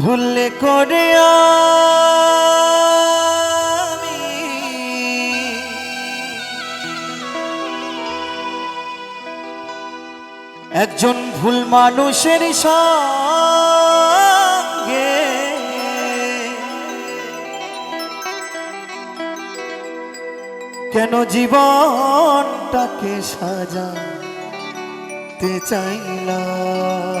ভুলে করে আমি। একজন ভুল মানুষের সঙ্গে কেন জীবনটাকে সাজাতে চাইলাম?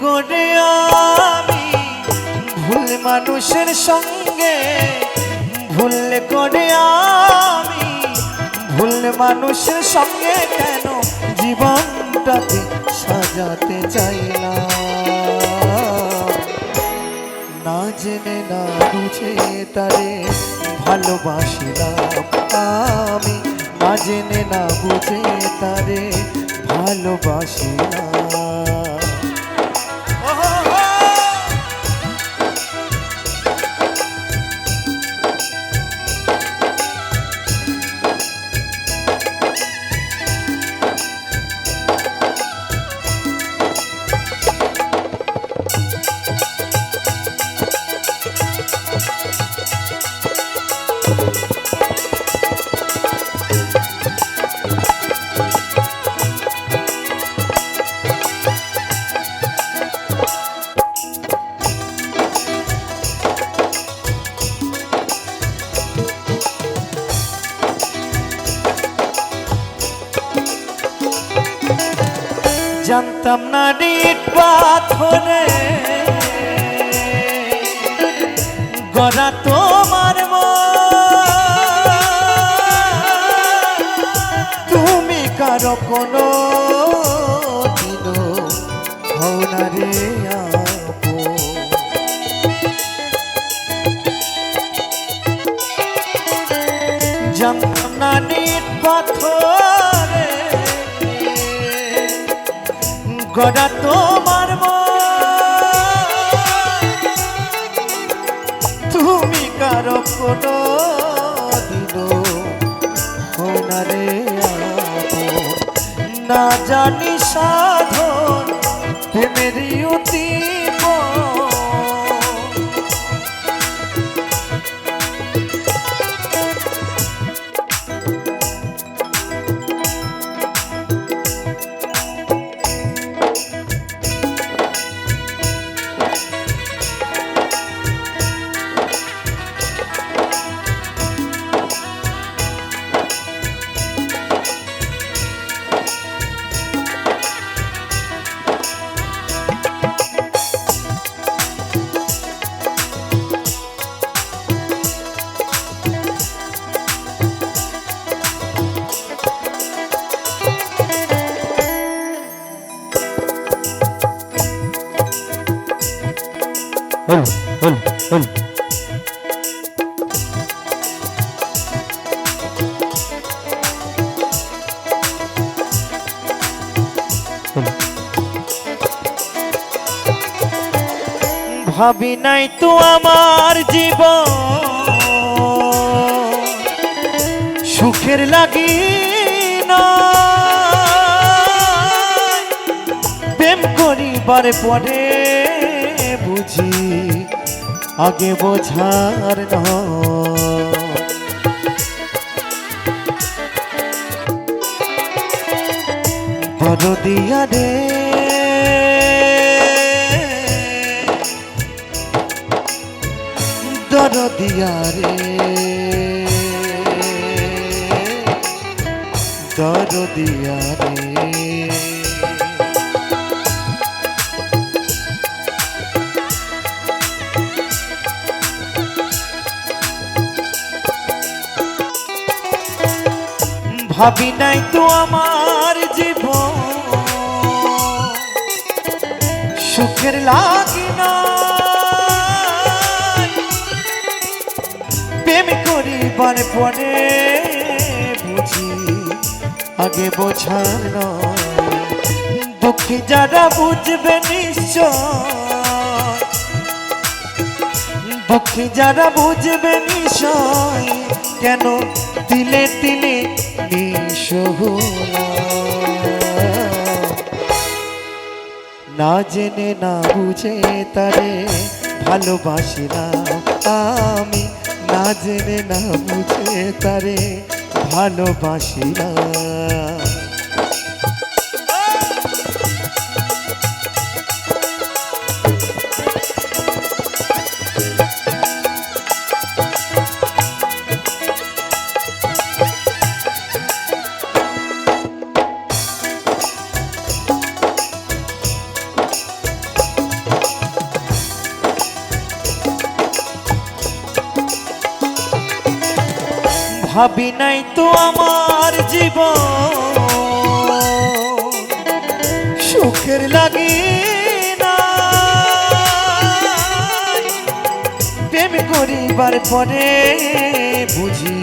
করে আমি ভুল মানুষের সঙ্গে, ভুল করে আমি ভুল মানুষের সঙ্গে কেন জীবনটাকে সাজাতে চাইলাম? না জেনে, না বুঝে তারে ভালোবাসিলাম আমি। না জেনে, না বুঝে তারে ভালোবাসিলাম জানতাম না ডিট পাথরে। গড়া তোমার। তুমি কারও কোনো দিনও হও না জানতাম না নিট পাথরে। গড়া তোমার তুমি কারও কোনো দিন হোনারে না জানি সাধন প্রেমেরই হল হল হল ভাবি নাই তো আমার জীবন। সুখের লাগি না করিবার পরে বুঝি আগে বোঝার নয় দরদিয়া রে। দরদিয়া রে। দরদিয়া রে। ভাবি নাই তো আমার জীবন। সুখের লাগি না প্রেম করিবার পরে বুঝি আগে বোঝার দুঃখী যারা বুঝবে নিশ্চয়। দুঃখী যারা বুঝবে নিশ্চয়, কেন তিলে তিলে না জেনে না বুঝে তারে ভালোবাসি না আমি। না জেনে না বুঝে তারে ভালোবাসি নাই তো আমার জীবন। সুখের লাগি প্রেম করিবার পরে বুঝি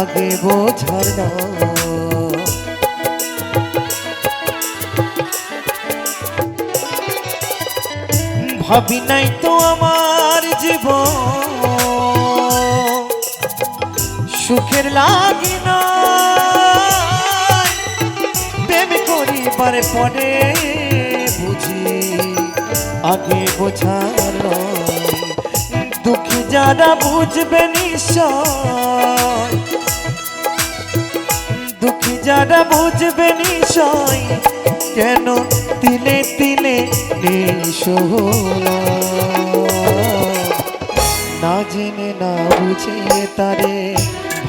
আগে বোঝার না। ভাবি নাই তো আমার জীবন। সুখের লাগি না প্রেম করিবার পরে বুঝি, আগে বোঝার। দুঃখী যারা বুঝবে নিশ্চয় দুঃখী যারা বুঝবে নিশ্চয়, কেন তিলে তিলে না জেনে না বুঝে তারে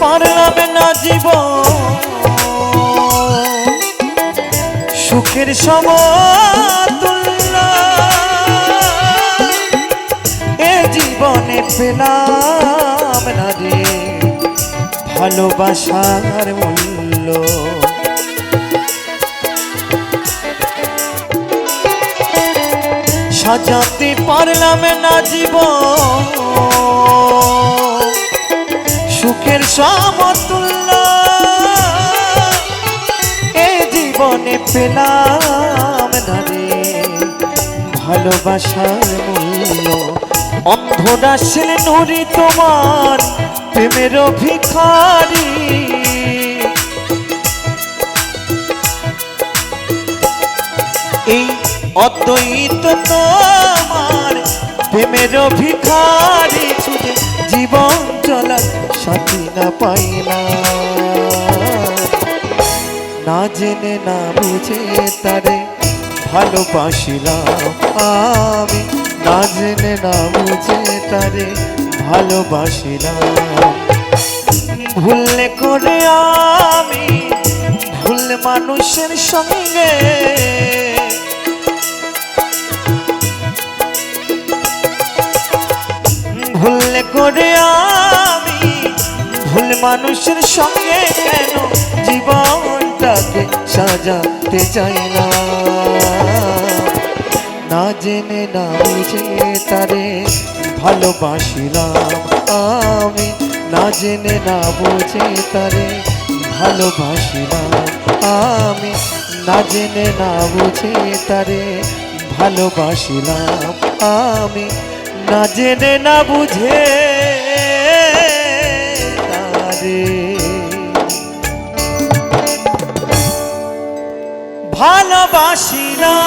পারলাম না জীবন। সুখের সমতুল্য। এ জীবনে পেলাম না রে ভালোবাসার মূল্য। সাজাতে পারলাম না জীবন। সমতুল্য। এ জীবনে পেলাম ধরে ভালোবাসার মূল্য। অন্ধরা ছিল নুরি তোমার প্রেমের ভিখারি এই অদ্বৈত তোমার প্রেমের ভিখারি সাথী না না জেনে, না বুঝে তারে ভালোবাসিলাম আমি। না জেনে, না বুঝে তারে ভালোবাসিলাম। ভুললে করে আমি ভুল মানুষের সঙ্গে। ওরে আমি ভুল মানুষের সঙ্গে কেন জীবনটাকে সাজাতে চাই না? না জেনে, না বুঝে তারে ভালোবাসিলাম আমি। না জেনে, না বুঝে তারে ভালোবাসিলাম আমি। না জেনে, না বুঝে তারে ভালোবাসিলাম আমি। না জেনে, না বুঝে তারে ভালোবাসিলাম